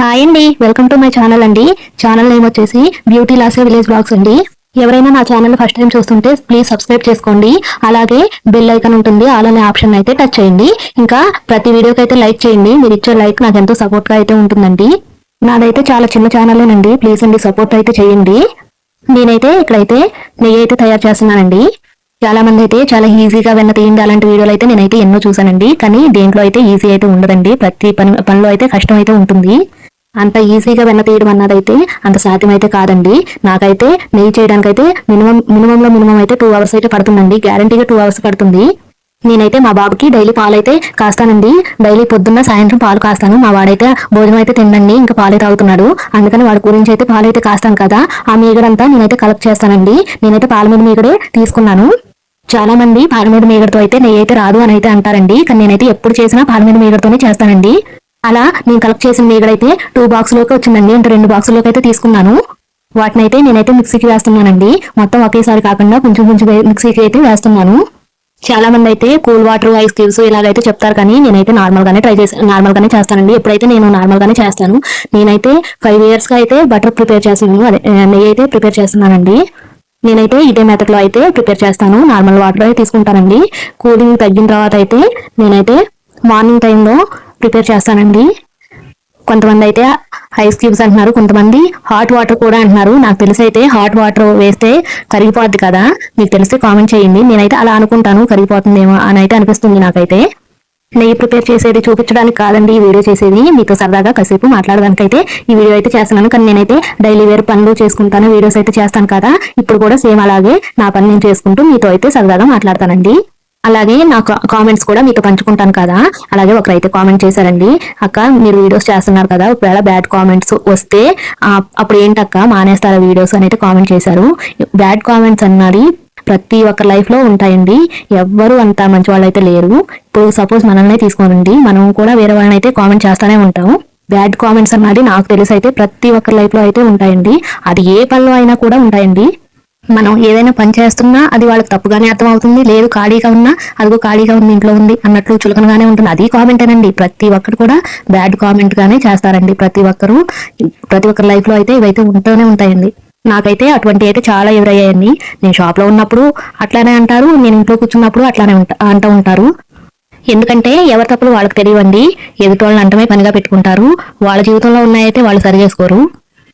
Hi అండి welcome to my channel అండి. Channel name వచ్చేసి బ్యూటీ లాసే విలేజ్ బ్లాగ్స్ అండి. ఎవరైనా నా ఛానల్ ఫస్ట్ టైం చూస్తుంటే ప్లీజ్ సబ్స్క్రైబ్ చేసుకోండి. అలాగే బెల్ ఐకన్ ఉంటుంది ఆల్ అనే ఆప్షన్ అయితే టచ్ చేయండి. ఇంకా ప్రతి వీడియోకి అయితే లైక్ చేయండి. మీరు ఇచ్చే లైక్ నాకు ఎంతో సపోర్ట్గా అయితే ఉంటుందండి. నాదైతే చాలా చిన్న ఛానలేనండి ప్లీజ్ అండి సపోర్ట్ అయితే చేయండి. నేనైతే ఇక్కడైతే నెయ్యి అయితే తయారు చేస్తున్నానండి. చాలా మంది అయితే చాలా ఈజీగా వెన్న తీయండి. అలాంటి వీడియోలు అయితే నేనైతే ఎన్నో చూసానండి కానీ దేంట్లో అయితే ఈజీ అయితే ఉండదండి. ప్రతి పని పనిలో అయితే కష్టం అయితే ఉంటుంది. అంత ఈజీగా వెన్న తీయడం అన్నది అయితే అంత సాధ్యం అయితే కాదండి. నాకైతే నెయ్యి చేయడానికైతే మినిమం మినిమంలో మినిమం అయితే టూ అవర్స్ అయితే పడుతుందండి. గ్యారంటీగా టూ అవర్స్ పడుతుంది. నేనైతే మా బాబుకి డైలీ పాలైతే కాస్తానండి. డైలీ పొద్దున్న సాయంత్రం పాలు కాస్తాను. మా వాడైతే భోజనం అయితే తినండి ఇంకా పాలే తాగుతున్నాడు. అందుకని వాడి గురించి అయితే పాలు అయితే కాస్తాను కదా. ఆ మీగడంతా నేనైతే కలెక్ట్ చేస్తానండి. నేనైతే పాల మీద మీగడే తీసుకున్నాను. చాలా మంది పాల మీద మీగడతో అయితే నెయ్యి అయితే రాదు అని అయితే అంటారండి. కానీ నేనైతే ఎప్పుడు చేసినా పాల మీద మీగడతోనే చేస్తానండి. అలా నేను కలెక్ట్ చేసిన మీగడైతే టూ బాక్స్లోకి వచ్చిందండి. అంటే రెండు బాక్సులోకి అయితే తీసుకున్నాను. వాటిని అయితే నేనైతే మిక్సీకి వేస్తున్నానండి. మొత్తం ఒకేసారి కాకుండా కొంచెం కొంచెం మిక్సీకి అయితే వేస్తున్నాను. చాలా మంది అయితే కూల్ వాటర్ ఐస్ క్యూబ్స్ ఇలాగైతే చెప్తారు కానీ నేనైతే నార్మల్ గానే ట్రై చేసి నార్మల్ గానే చేస్తానండి. ఎప్పుడైతే నేను నార్మల్ గానే చేస్తాను నేనైతే ఫైవ్ ఇయర్స్గా అయితే బటర్ ప్రిపేర్ చేస్తున్నాను. అదే నెయ్యి అయితే ప్రిపేర్ చేస్తున్నానండి. నేనైతే ఇదే మెథడ్లో అయితే ప్రిపేర్ చేస్తాను. నార్మల్ వాటర్ అయితే తీసుకుంటానండి. కూలింగ్ తగ్గిన తర్వాత అయితే నేనైతే మార్నింగ్ టైంలో ప్రిపేర్ చేస్తానండి. కొంతమంది అయితే ఐస్ క్యూబ్స్ అంటున్నారు కొంతమంది హాట్ వాటర్ కూడా అంటున్నారు. నాకు తెలిసి అయితే హాట్ వాటర్ వేస్తే కరిగిపోద్ది కదా. మీకు తెలిస్తే కామెంట్ చేయండి. నేనైతే అలా అనుకుంటాను కరిగిపోతుందేమో అని అయితే అనిపిస్తుంది నాకైతే. నెయ్యి ప్రిపేర్ చేసేది చూపించడానికి కాదండి ఈ వీడియో చేసేది. మీతో సరదాగా కాసేపు మాట్లాడడానికి అయితే ఈ వీడియో అయితే చేస్తున్నాను. కానీ నేనైతే డైలీ వేర్ పనులు చేసుకుంటాను వీడియోస్ అయితే చేస్తాను కదా. ఇప్పుడు కూడా సేమ్ అలాగే నా పని నేను చేసుకుంటూ మీతో అయితే సరదాగా మాట్లాడతానండి. అలాగే నా కామెంట్స్ కూడా మీతో పంచుకుంటాను కదా. అలాగే ఒకరైతే కామెంట్ చేశారండి అక్క మీరు వీడియోస్ చేస్తున్నారు కదా ఒకవేళ బ్యాడ్ కామెంట్స్ వస్తే అప్పుడు ఏంటక్క మానేస్తారా వీడియోస్ అని అయితే కామెంట్ చేశారు. బ్యాడ్ కామెంట్స్ అన్నది ప్రతి ఒక్క లైఫ్లో ఉంటాయండి. ఎవ్వరు అంత మంచి వాళ్ళు అయితే లేరు. ఇప్పుడు సపోజ్ మనల్ని తీసుకోనండి మనం కూడా వేరే వాళ్ళని అయితే కామెంట్ చేస్తూనే ఉంటాము. బ్యాడ్ కామెంట్స్ అన్నది నాకు తెలిసి అయితే ప్రతి ఒక్కరి లైఫ్లో అయితే ఉంటాయండి. అది ఏ పనిలో అయినా కూడా ఉంటాయండి. మనం ఏదైనా పని చేస్తున్నా అది వాళ్ళకి తప్పుగానే అర్థమవుతుంది. లేదు ఖాళీగా ఉన్నా అదిగో ఖాళీగా ఉంది ఇంట్లో ఉంది అన్నట్లు చులకనగానే ఉంటుంది. అది కామెంటేనండి ప్రతి ఒక్కరు కూడా బ్యాడ్ కామెంట్ గానే చేస్తారండి. ప్రతి ఒక్కరు ప్రతి ఒక్కరి లైఫ్లో అయితే ఇవైతే ఉంటూనే ఉంటాయండి. నాకైతే అటువంటి అయితే చాలా ఎదురయ్యాయండి. నేను షాప్లో ఉన్నప్పుడు అట్లానే అంటారు నేను ఇంట్లో కూర్చున్నప్పుడు అట్లానే ఉంటా అంటూ ఉంటారు. ఎందుకంటే ఎవరి తప్పులు వాళ్ళకి తెలియవండి. ఎదుటోళ్ళని అంటమే పనిగా పెట్టుకుంటారు. వాళ్ళ జీవితంలో ఉన్నాయైతే వాళ్ళు సరి చేసుకోరు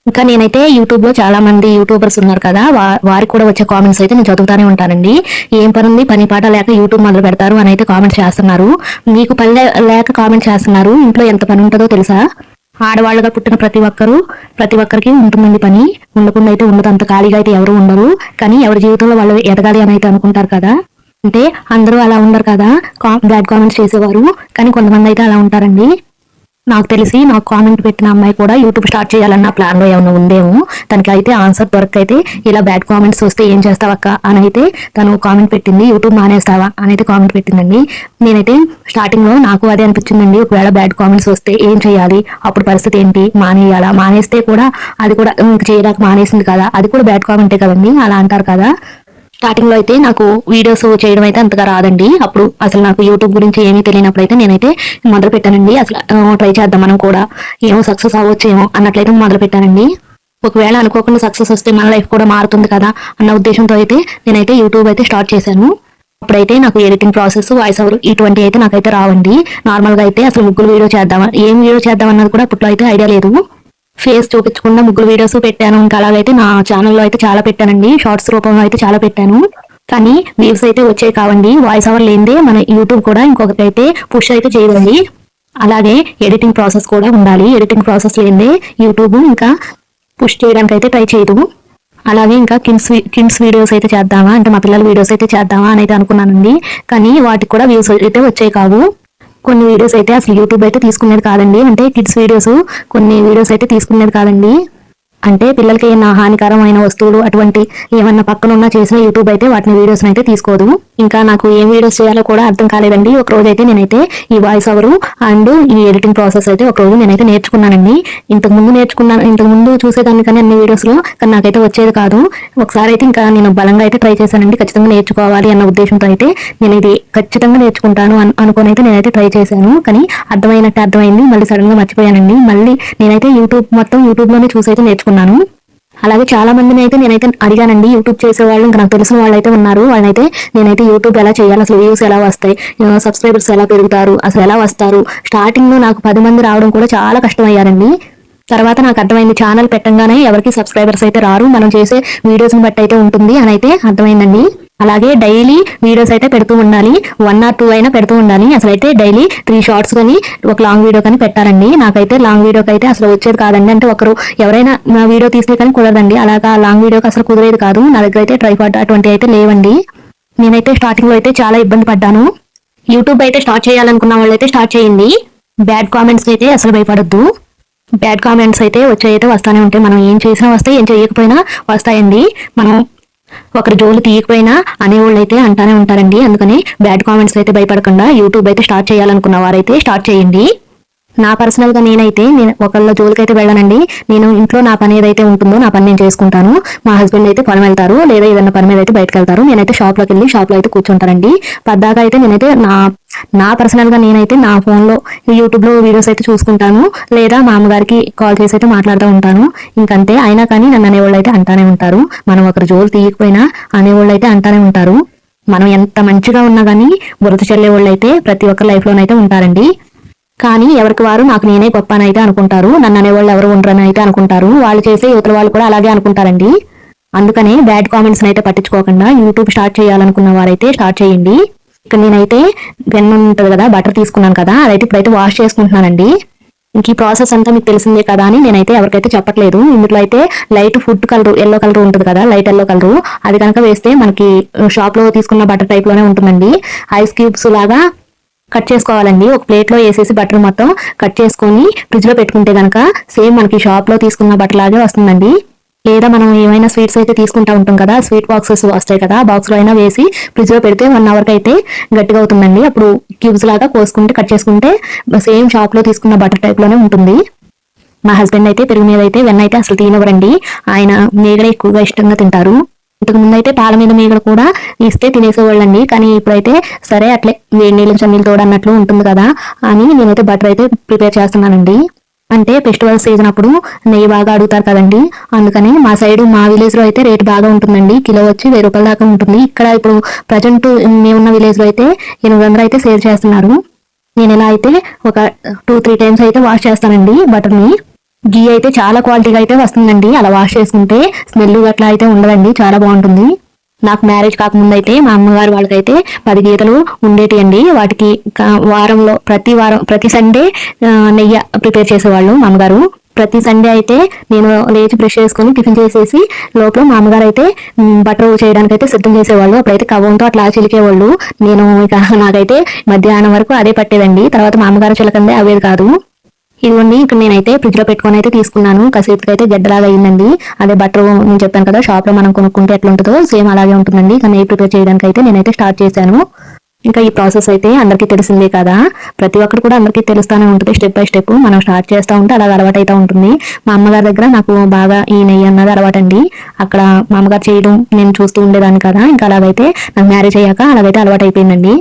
ఇంకా నేనైతే యూట్యూబ్లో చాలా మంది యూట్యూబర్స్ ఉన్నారు కదా వారికి కూడా వచ్చే కామెంట్స్ అయితే నేను చదువుతానే ఉంటానండి. ఏం పని ఉంది? పని పాట లేక యూట్యూబ్ మొదలు పెడతారు అని అయితే కామెంట్స్ చేస్తున్నారు. మీకు పని లేక కామెంట్ చేస్తున్నారు. ఇంట్లో ఎంత పని ఉంటుందో తెలుసా? ఆడవాళ్ళుగా పుట్టిన ప్రతి ఒక్కరు ప్రతి ఒక్కరికి ఉంటుందండి పని. ఉండకుండా అయితే ఉండదు. అంత ఖాళీగా అయితే ఎవరు ఉండరు. కానీ ఎవరి జీవితంలో వాళ్ళు ఎదగాలి అని అయితే అనుకుంటారు కదా? అంటే అందరూ అలా ఉండరు కదా? బ్యాడ్ కామెంట్స్ చేసేవారు. కానీ కొంతమంది అయితే అలా ఉంటారండి. నాకు తెలిసి నాకు కామెంట్ పెట్టిన అమ్మాయి కూడా యూట్యూబ్ స్టార్ట్ చేయాలన్న ప్లాన్లో ఏమైనా ఉందేమో. తనకి అయితే ఆన్సర్ దొరకైతే ఇలా బ్యాడ్ కామెంట్స్ వస్తే ఏం చేస్తావక్క అని అయితే తను కామెంట్ పెట్టింది యూట్యూబ్ మానేస్తావా? అని అయితే కామెంట్ పెట్టిందండి. నేనైతే స్టార్టింగ్లో నాకు అదే అనిపించిందండి. ఒకవేళ బ్యాడ్ కామెంట్స్ వస్తే ఏం చేయాలి? అప్పుడు పరిస్థితి ఏంటి? మానేయాలా? మానేస్తే కూడా అది కూడా చేయడానికి మానేసింది కదా. అది కూడా బ్యాడ్ కామెంటే కదండి? అలా అంటారు కదా. స్టార్టింగ్లో అయితే నాకు వీడియోస్ చేయడం అయితే అంతగా రాదండి. అప్పుడు అసలు నాకు యూట్యూబ్ గురించి ఏమీ తెలియనప్పుడు అయితే నేనైతే మొదలు పెట్టానండి. అసలు ట్రై చేద్దాం మనం కూడా. ఏమో సక్సెస్ అవ్వచ్చేమో అన్నట్లయితే మొదలు పెట్టానండి. ఒకవేళ అనుకోకుండా సక్సెస్ వస్తే మన లైఫ్ కూడా మారుతుంది కదా అన్న ఉద్దేశంతో అయితే నేనైతే యూట్యూబ్ అయితే స్టార్ట్ చేశాను. అప్పుడైతే నాకు ఎడిటింగ్ ప్రాసెస్ వాయిస్ ఓవర్ ఇటువంటి అయితే నాకైతే రావండి. నార్మల్గా అయితే అసలు ముగ్గురు వీడియో చేద్దామా ఏం వీడియో చేద్దాం అన్నది కూడా అప్పట్లో అయితే ఐడియా లేదు. ఫేస్ చూపించకుండా ముగ్గురు వీడియోస్ పెట్టాను. ఇంకా అలాగైతే నా ఛానల్లో అయితే చాలా పెట్టానండి. షార్ట్స్ రూపంలో అయితే చాలా పెట్టాను. కానీ వ్యూస్ అయితే వచ్చాయి కావండి. వాయిస్ ఓవర్ లేనిదే మన యూట్యూబ్ కూడా ఇంకొకటి అయితే పుష్ అయితే చేయదండి. అలాగే ఎడిటింగ్ ప్రాసెస్ కూడా ఉండాలి. ఎడిటింగ్ ప్రాసెస్ లేనిదే యూట్యూబ్ ఇంకా పుష్ చేయడానికి అయితే ట్రై చేయదు. అలాగే ఇంకా కిడ్స్ కిడ్స్ వీడియోస్ అయితే చేద్దామా? అంటే మా పిల్లల వీడియోస్ అయితే చేద్దామా? అని అయితే అనుకున్నానండి. కానీ వాటికి కూడా వ్యూస్ అయితే వచ్చాయి కావు. కొన్ని వీడియోస్ అయితే అసలు యూట్యూబ్ అయితే తీసుకునేది కాదండి. అంటే కిడ్స్ వీడియోస్ కొన్ని వీడియోస్ అయితే తీసుకునేది కాదండి. అంటే పిల్లలకి ఏమైనా హానికరమైన వస్తువులు అటువంటి ఏమన్నా పక్కన ఉన్న చేసిన యూట్యూబ్ అయితే వాటిని వీడియోస్ అయితే తీసుకోదు ఇంకా నాకు ఏం వీడియోస్ చేయాలో కూడా అర్థం కాలేదండి. ఒక రోజు అయితే నేనైతే ఈ వాయిస్ ఓవరు అండ్ ఈ ఎడిటింగ్ ప్రాసెస్ అయితే ఒక రోజు నేనైతే నేర్చుకున్నానండి. ఇంతకుముందు నేర్చుకున్నాను ఇంతకు ముందు చూసేదాన్ని కానీ అన్ని వీడియోస్లో కానీ నాకైతే వచ్చేది కాదు. ఒకసారి అయితే ఇంకా నేను బలంగా అయితే ట్రై చేశానండి. ఖచ్చితంగా నేర్చుకోవాలి అన్న ఉద్దేశంతో అయితే నేను ఇది ఖచ్చితంగా నేర్చుకుంటాను అనుకోని అయితే నేనైతే ట్రై చేశాను. కానీ అర్థమైనట్టు అర్థమైంది. మళ్ళీ సడన్గా మర్చిపోయానండి. మళ్ళీ నేనైతే యూట్యూబ్ మొత్తం యూట్యూబ్లోనే చూసి అయితే నేర్చుకున్నాను. అలాగే చాలా మందిని అయితే నేనైతే అడిగానండి యూట్యూబ్ చేసే వాళ్ళు ఇంకా నాకు తెలిసిన వాళ్ళు అయితే ఉన్నారు. వాళ్ళైతే నేనైతే యూట్యూబ్ ఎలా చేయాలి అసలు వ్యూస్ ఎలా వస్తాయి సబ్స్క్రైబర్స్ ఎలా పెరుగుతారు అసలు ఎలా వస్తారు. స్టార్టింగ్లో నాకు పది మంది రావడం కూడా చాలా కష్టమయ్యారండి. తర్వాత నాకు అర్థమైంది ఛానల్ పెట్టంగానే ఎవరికి సబ్స్క్రైబర్స్ అయితే రారు మనం చేసే వీడియోస్ని బట్టి అయితే ఉంటుంది అని అయితే అర్థమైందండి. అలాగే డైలీ వీడియోస్ అయితే పెడుతూ ఉండాలి. వన్ ఆర్ టూ అయినా పెడుతూ ఉండాలి. అసలు అయితే డైలీ త్రీ షార్ట్స్ కానీ ఒక లాంగ్ వీడియో కానీ పెట్టాలండి. నాకైతే లాంగ్ వీడియోకి అయితే అసలు వచ్చేది కాదండి. అంటే ఒకరు ఎవరైనా నా వీడియో తీస్తే కానీ కుదరదండి. అలాగా లాంగ్ వీడియోకి అసలు కుదిరేది కాదు. నా దగ్గర అయితే ట్రైపాడ్ అటువంటి అయితే లేవండి. నేనైతే స్టార్టింగ్లో అయితే చాలా ఇబ్బంది పడ్డాను. యూట్యూబ్ అయితే స్టార్ట్ చేయాలనుకున్న వాళ్ళు అయితే స్టార్ట్ చేయండి బ్యాడ్ కామెంట్స్ అయితే అసలు భయపడద్దు. బ్యాడ్ కామెంట్స్ అయితే వచ్చే అయితే వస్తానే ఉంటాయి. మనం ఏం చేసినా వస్తాయి ఏం చేయకపోయినా వస్తాయండి. మనం ఒకరి జోలు తీయకపోయినా అనేవాళ్ళు అయితే అంటానే ఉంటారండి. అందుకని బ్యాడ్ కామెంట్స్ అయితే భయపడకుండా యూట్యూబ్ అయితే స్టార్ట్ చేయాలనుకున్న వారైతే స్టార్ట్ చేయండి. నా పర్సనల్గా నేనైతే నేను ఒకళ్ళ జోలికైతే అయితే వెళ్ళనండి. నేను ఇంట్లో నా పని ఏదైతే ఉంటుందో నా పని నేను చేసుకుంటాను. మా హస్బెండ్ అయితే పని వెళ్తారు లేదా ఏదైనా పని మీద అయితే బయటకు వెళ్తారు నేనైతే షాప్లోకి వెళ్ళి షాప్లో అయితే కూర్చుంటానండి. పద్దాక అయితే నేనైతే నా నా పర్సనల్గా నేనైతే నా ఫోన్లో యూట్యూబ్లో యూట్యూబ్లో వీడియోస్ అయితే చూసుకుంటాను. లేదా మా అమ్మగారికి కాల్ చేసి అయితే మాట్లాడుతూ ఉంటాను. ఇంకంతే. అయినా కానీ నన్ను అనేవాళ్ళు అయితే అంటానే ఉంటారు. మనం ఒకరి జోలు తీయకపోయినా అనేవాళ్ళు అయితే అంటానే ఉంటారు. మనం ఎంత మంచిగా ఉన్నా కానీ బురద చల్లే వాళ్ళు అయితే ప్రతి ఒక్కరి లైఫ్లోనైతే ఉంటారండి. కానీ ఎవరికి వారు నాకు నేనే గొప్ప అని అయితే అనుకుంటారు నన్ను అనేవాళ్ళు ఎవరు ఉండరని అయితే అనుకుంటారు వాళ్ళు చేసే యువతల వాళ్ళు కూడా అలాగే అనుకుంటారండి. అందుకనే బ్యాడ్ కామెంట్స్ అయితే పట్టించుకోకుండా యూట్యూబ్ స్టార్ట్ చేయాలనుకున్న వారైతే స్టార్ట్ చేయండి. ఇక్కడ నేనైతే పెన్ ఉంటుంది కదా బటర్ తీసుకున్నాను కదా అదైతే ఇప్పుడైతే వాష్ చేసుకుంటున్నానండి. ఇంక ఈ ప్రాసెస్ అంతా మీకు తెలిసిందే కదా అని నేనైతే ఎవరికైతే చెప్పట్లేదు. ఇందులో అయితే light food colour yellow colour ఉంటుంది కదా లైట్ ఎల్లో కలర్. అది కనుక వేస్తే మనకి షాప్లో తీసుకున్న బటర్ టైప్లోనే ఉంటుందండి. ఐస్ క్యూబ్స్ లాగా కట్ చేసుకోవాలండి. ఒక ప్లేట్లో వేసేసి బటర్ మొత్తం కట్ చేసుకొని ఫ్రిడ్జ్లో పెట్టుకుంటే కనుక సేమ్ మనకి షాప్లో తీసుకున్న బటర్ లాగే వస్తుందండి. లేదా మనం ఏమైనా స్వీట్స్ అయితే తీసుకుంటా ఉంటాం కదా స్వీట్ బాక్సెస్ వస్తాయి కదా బాక్స్లో అయినా వేసి ఫ్రిడ్జ్లో పెడితే వన్ అవర్కి అయితే గట్టిగా అవుతుందండి. అప్పుడు క్యూబ్స్ లాగా కోసుకుంటే కట్ చేసుకుంటే సేమ్ షాప్లో తీసుకున్న బటర్ టైప్లోనే ఉంటుంది. మా హస్బెండ్ అయితే పెరుగు మీద అయితే వెన్న అయితే అసలు తినవరండి. ఆయన మీగడ ఎక్కువగా ఇష్టంగా తింటారు. ఇంతకు ముందు అయితే పాల మీద మీగడ కూడా ఇస్తే తినేసేవాళ్ళండి. కానీ ఇప్పుడైతే సరే అట్లే వేడి నీళ్ళు చన్నీళ్ళు తోడన్నట్లు ఉంటుంది కదా అని నేనైతే బటర్ అయితే ప్రిపేర్ చేస్తున్నానండి. అంటే ఫెస్టివల్ సీజన్ అప్పుడు నెయ్యి బాగా అడుగుతారు కదండి. అందుకని మా సైడ్ మా విలేజ్లో అయితే రేట్ బాగా ఉంటుందండి. కిలో వచ్చి వెయ్యి రూపాయల దాకా ఉంటుంది. ఇక్కడ ఇప్పుడు ప్రజెంట్ మేమున్న విలేజ్లో అయితే ఎనిమిది వందలు అయితే సేల్ చేస్తున్నారు. నేను ఇలా అయితే ఒక టూ త్రీ టైమ్స్ అయితే వాష్ చేస్తానండి బటర్ని. గీ అయితే చాలా క్వాలిటీగా అయితే వస్తుందండి. అలా వాష్ చేసుకుంటే స్మెల్ అట్లా అయితే ఉండదండి. చాలా బాగుంటుంది. నాకు మ్యారేజ్ కాకముందు అయితే మా అమ్మగారు వాళ్ళకైతే పది గీతలు ఉండేటి అండి. వాటికి వారంలో ప్రతి వారం ప్రతి సండే నెయ్యి ప్రిపేర్ చేసేవాళ్ళు మా అమ్మగారు. ప్రతి సండే అయితే నేను లేచి బ్రష్ చేసుకొని టిఫిన్ చేసేసి లోపల మా అమ్మగారు అయితే బటర్ చేయడానికి అయితే సిద్ధం చేసేవాళ్ళు. అప్పుడైతే కవ్వంతో అట్లా చిలికేవాళ్ళు. నేను ఇక నాకైతే మధ్యాహ్నం వరకు అదే పట్టేదండి. తర్వాత మా అమ్మగారు చిలకందే అవేది కాదు. ఇదిగోండి ఇక్కడ నేనైతే ఫ్రిడ్జ్లో పెట్టుకొని అయితే తీసుకున్నాను. కాసేపుకి అయితే గడ్డలాగా అయిందండి. అదే బటర్ నేను చెప్పాను కదా షాప్లో మనం కొనుక్కుంటే ఎట్లా ఉంటుందో సేమ్ అలాగే ఉంటుందండి. కానీ ప్రిపేర్ చేయడానికి అయితే నేనైతే స్టార్ట్ చేశాను. ఇంకా ఈ ప్రాసెస్ అయితే అందరికీ తెలిసిందే కదా. ప్రతి ఒక్కరు కూడా అందరికీ తెలుస్తానే ఉంటుంది స్టెప్ బై స్టెప్ మనం స్టార్ట్ చేస్తూ ఉంటే అలాగ అలవాటు అయితే ఉంటుంది. మా అమ్మగారి దగ్గర నాకు బాగా ఈ నెయ్యి అన్నది అలవాటండి. అక్కడ మా అమ్మగారు చేయడం నేను చూస్తూ ఉండేదాన్ని కదా ఇంకా అలాగైతే నాకు మ్యారేజ్ అయ్యాక అలాగైతే అలవాటు అయిపోయిందండి.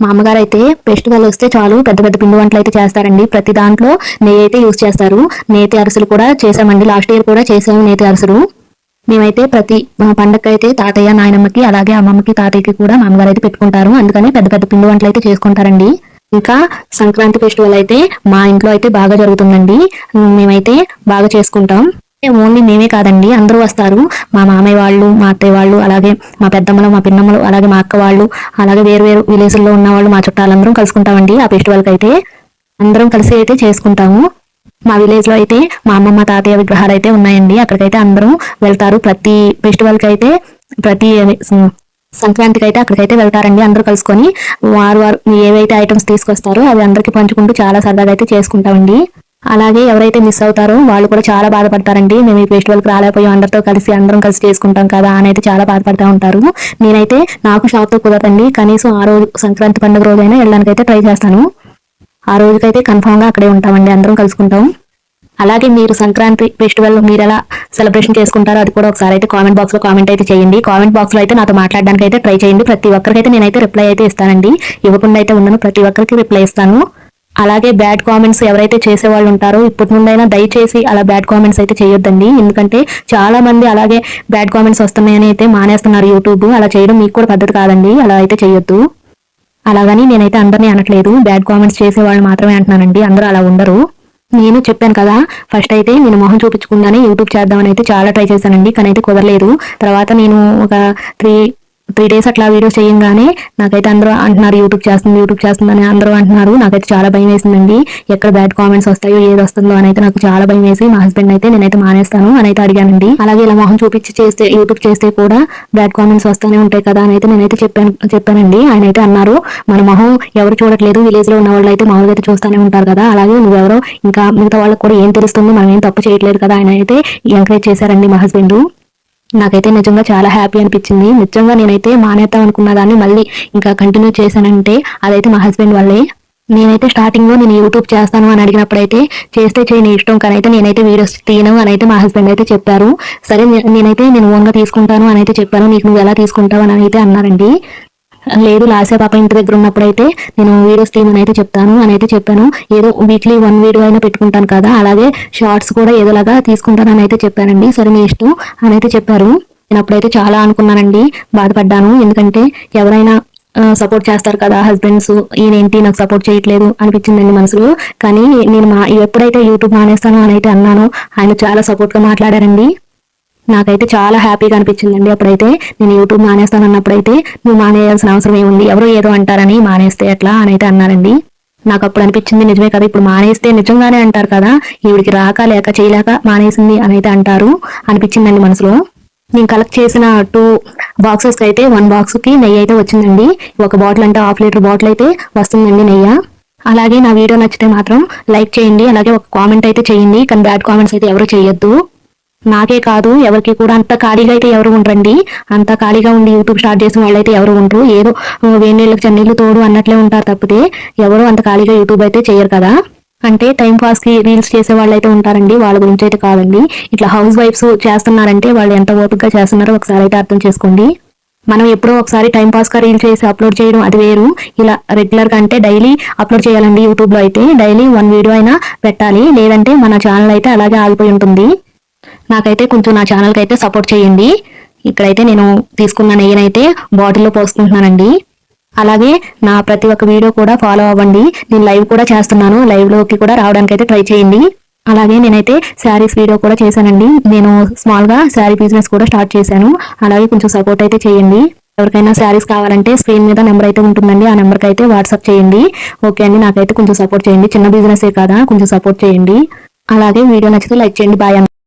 మా అమ్మగారు అయితే ఫెస్టివల్ వస్తే చాలు పెద్ద పెద్ద పిండి వంటలు అయితే చేస్తారండి. ప్రతి దాంట్లో నెయ్యి అయితే యూజ్ చేస్తారు. నేతి అరసలు కూడా చేసామండి లాస్ట్ ఇయర్ కూడా చేసాము నేతి అరసలు. మేమైతే ప్రతి పండగ అయితే తాతయ్య నాయనమ్మకి అలాగే అమ్మమ్మకి తాతయ్యకి కూడా మా అమ్మగారు అయితే పెట్టుకుంటారు. అందుకని పెద్ద పెద్ద పిండి వంటలు అయితే చేసుకుంటారండి. ఇంకా సంక్రాంతి ఫెస్టివల్ అయితే మా ఇంట్లో అయితే బాగా జరుగుతుందండి. మేమైతే బాగా చేసుకుంటాం. ఓన్లీ మేమే కాదండి అందరూ వస్తారు. మా మామయ్య వాళ్ళు మా అత్తయ్య వాళ్ళు అలాగే మా పెద్దమ్మలు మా పిన్నమ్మలు అలాగే మా అక్క వాళ్ళు అలాగే వేరు వేరు విలేజ్లో ఉన్న వాళ్ళు మా చుట్టాలందరం కలుసుకుంటామండి ఆ ఫెస్టివల్కి అయితే. అందరం కలిసి అయితే చేసుకుంటాము. మా విలేజ్లో అయితే మా అమ్మమ్మ తాతయ్య విగ్రహాలు అయితే ఉన్నాయండి. అక్కడికైతే అందరం వెళ్తారు. ప్రతి ఫెస్టివల్కి అయితే ప్రతి సంక్రాంతికి అయితే అక్కడికైతే వెళ్తారండి అందరూ కలుసుకొని. వారు వారు ఏవైతే ఐటమ్స్ తీసుకొస్తారో అవి అందరికి పంచుకుంటూ చాలా సరదాగా అయితే చేసుకుంటామండి. అలాగే ఎవరైతే మిస్ అవుతారో వాళ్ళు కూడా చాలా బాధపడతారండి. మేము ఈ ఫెస్టివల్కి రాలేకపోయాం. అందరితో కలిసి అందరం కలిసి చేసుకుంటాం కదా అని అయితే చాలా బాధపడతా ఉంటారు. నేనైతే నాకు షాప్తో కుదరదండి. కనీసం ఆ రోజు సంక్రాంతి పండుగ రోజైనా వెళ్ళడానికి అయితే ట్రై చేస్తాను. ఆ రోజుకైతే కన్ఫామ్గా అక్కడే ఉంటామండి. అందరం కలుసుకుంటాం. అలాగే మీరు సంక్రాంతి ఫెస్టివల్ మీరు ఎలా సెలబ్రేషన్ చేసుకుంటారో అది కూడా ఒకసారి అయితే కామెంట్ బాక్స్లో కామెంట్ అయితే చేయండి. కామెంట్ బాక్స్లో అయితే నాతో మాట్లాడడానికి అయితే ట్రై చేయండి. ప్రతి ఒక్కరికైతే నేనైతే రిప్లై అయితే ఇస్తానండి. ఇవ్వకుండా అయితే ఉండను. ప్రతి ఒక్కరికి రిప్లై ఇస్తాను. అలాగే బ్యాడ్ కామెంట్స్ ఎవరైతే చేసే వాళ్ళు ఉంటారో ఇప్పటి నుండైనా దయచేసి అలా బ్యాడ్ కామెంట్స్ అయితే చేయొద్దండి. ఎందుకంటే చాలా మంది అలాగే బ్యాడ్ కామెంట్స్ వస్తున్నాయని అయితే మానేస్తున్నారు యూట్యూబ్. అలా చేయడం మీకు కూడా పద్ధతి కాదండి. అలా అయితే చేయొద్దు. అలాగని నేనైతే అందరినీ అనట్లేదు. బ్యాడ్ కామెంట్స్ చేసే వాళ్ళు మాత్రమే అంటున్నానండి. అందరూ అలా ఉండరు. నేను చెప్పాను కదా ఫస్ట్ అయితే నేను మొహం చూపించకుండానే యూట్యూబ్ చేద్దామని అయితే చాలా ట్రై చేశానండి. కానీ అయితే కుదరలేదు. తర్వాత నేను ఒక త్రీ త్రీ డేస్ అట్లా వీడియోస్ చేయంగానే నాకైతే అందరూ అంటున్నారు యూట్యూబ్ చేస్తుంది యూట్యూబ్ చేస్తుందని అందరూ అంటున్నారు. నాకైతే చాలా భయం వేసిందండి. ఎక్కడ బ్యాడ్ కామెంట్స్ వస్తాయో ఏది వస్తుందో అని అయితే నాకు చాలా భయం వేసి మా హస్బెండ్ అయితే నేనైతే మానేస్తాను అని అయితే అడిగానండి. అలాగే ఇలా మొహం చూపించి చేస్తే యూట్యూబ్ చేస్తే కూడా బ్యాడ్ కామెంట్స్ వస్తూనే ఉంటాయి కదా అని అయితే నేనైతే చెప్పాను చెప్పానండి. ఆయన అయితే అన్నారు మన మొహం ఎవరు చూడట్లేదు. విలేజ్లో ఉన్న వాళ్ళు అయితే మామూలుగా అయితే చూస్తూనే ఉంటారు కదా. అలాగే నువ్వెవరో ఇంకా మిగతా వాళ్ళకి కూడా ఏం తెలుస్తుంది మనం ఏం తప్పు చేయట్లేదు కదా ఆయన అయితే ఎంకరేజ్ చేశారండి మా హస్బెండ్ నాకైతే నిజంగా చాలా హ్యాపీ అనిపించింది. నిజంగా నేనైతే మానేద్దాం అనుకున్న దాన్ని మళ్ళీ ఇంకా కంటిన్యూ చేశానంటే అదైతే మా హస్బెండ్ వాళ్ళే. నేనైతే స్టార్టింగ్లో నేను యూట్యూబ్ చేస్తాను అని అడిగినప్పుడైతే చేస్తే చేయని ఇష్టం కానీ అయితే నేనైతే వీడియోస్ తీయను అని అయితే మా హస్బెండ్ అయితే చెప్పారు. సరే నేనైతే నేను ఓన్గా తీసుకుంటాను అని అయితే చెప్పాను. నీకు నువ్వు ఎలా తీసుకుంటావు అని అయితే అన్నారండి. లేదు లాసే పాప ఇంటి దగ్గర ఉన్నప్పుడు అయితే నేను వీడియోస్ తీయమని అయితే చెప్తాను అని అయితే చెప్పాను. ఏదో వీక్లీ వన్ వీడియో అయినా పెట్టుకుంటాను కదా అలాగే షార్ట్స్ కూడా ఏదోలాగా తీసుకుంటాను అని అయితే చెప్పానండి. సరే మీ ఇష్టం అని అయితే చెప్పారు. నేను అప్పుడైతే చాలా అనుకున్నానండి బాధపడ్డాను. ఎందుకంటే ఎవరైనా సపోర్ట్ చేస్తారు కదా హస్బెండ్స్ ఈయనేంటి నాకు సపోర్ట్ చేయట్లేదు అనిపించిందండి మనసులో. కానీ నేను మా ఎప్పుడైతే యూట్యూబ్ మానేస్తాను అని అయితే అన్నానో ఆయన చాలా సపోర్ట్గా మాట్లాడారండి. నాకైతే చాలా హ్యాపీగా అనిపించిందండి. అప్పుడైతే నేను యూట్యూబ్ మానేస్తాను అన్నప్పుడైతే నువ్వు మానేయాల్సిన అవసరం ఏముంది? ఎవరో ఏదో అంటారని మానేస్తే ఎట్లా అని అయితే అన్నారండి. నాకు అప్పుడు అనిపించింది నిజమే కదా ఇప్పుడు మానేస్తే నిజంగానే అంటారు కదా ఈవిడికి రాక లేక చేయలేక మానేసింది అని అయితే అంటారు అనిపించిందండి మనసులో. నేను కలెక్ట్ చేసిన టూ బాక్సెస్ అయితే వన్ బాక్స్కి నెయ్యి అయితే వచ్చిందండి. ఒక బాటిల్ అంటే హాఫ్ లీటర్ బాటిల్ అయితే వస్తుందండి నెయ్యి. అలాగే నా వీడియో నచ్చితే మాత్రం లైక్ చేయండి అలాగే ఒక కామెంట్ అయితే చేయండి. కానీ బ్యాడ్ కామెంట్స్ అయితే ఎవరు చేయొద్దు. నాకే కాదు ఎవరికి కూడా అంత ఖాళీగా అయితే ఎవరు ఉండరండి. అంత ఖాళీగా ఉండి యూట్యూబ్ స్టార్ట్ చేసిన వాళ్ళైతే ఎవరు ఉండరు. ఏదో వేణీళ్ళకి వేడి నీళ్ళకి చన్నీళ్ళు తోడు అన్నట్లే ఉంటారు తప్పితే ఎవరు అంత ఖాళీగా యూట్యూబ్ అయితే చేయరు కదా. అంటే టైం పాస్కి రీల్స్ చేసే వాళ్ళు అయితే ఉంటారండి. వాళ్ళ గురించి అయితే కాదండి. ఇట్లా హౌస్ వైఫ్స్ చేస్తున్నారంటే వాళ్ళు ఎంత ఓపికగా చేస్తున్నారో ఒకసారి అయితే అర్థం చేసుకోండి. మనం ఎప్పుడో ఒకసారి టైం పాస్గా రీల్ చేసి అప్లోడ్ చేయడం అది వేరు. ఇలా రెగ్యులర్గా అంటే డైలీ అప్లోడ్ చేయాలండి యూట్యూబ్లో అయితే. డైలీ వన్ వీడియో అయినా పెట్టాలి. లేదంటే మన ఛానల్ అయితే అలాగే ఆగిపోయి ఉంటుంది. నాకైతే కొంచెం నా ఛానల్కి అయితే సపోర్ట్ చేయండి. ఇక్కడైతే నేను తీసుకున్న నెయ్యినైతే బాటిల్లో పోసుకుంటున్నానండి. అలాగే నా ప్రతి ఒక్క వీడియో కూడా ఫాలో అవ్వండి. నేను లైవ్ కూడా చేస్తున్నాను. లైవ్లోకి కూడా రావడానికి అయితే ట్రై చేయండి. అలాగే నేనైతే శారీస్ వీడియో కూడా చేశానండి. నేను స్మాల్గా శారీ బిజినెస్ కూడా స్టార్ట్ చేశాను. అలాగే కొంచెం సపోర్ట్ అయితే చేయండి. ఎవరికైనా శారీస్ కావాలంటే స్క్రీన్ మీద నెంబర్ అయితే ఉంటుందండి. ఆ నెంబర్కి అయితే వాట్సాప్ చేయండి. ఓకే అండి నాకైతే కొంచెం సపోర్ట్ చేయండి. చిన్న బిజినెసే కదా కొంచెం సపోర్ట్ చేయండి. అలాగే వీడియో నచ్చితే లైక్ చేయండి. బాయ్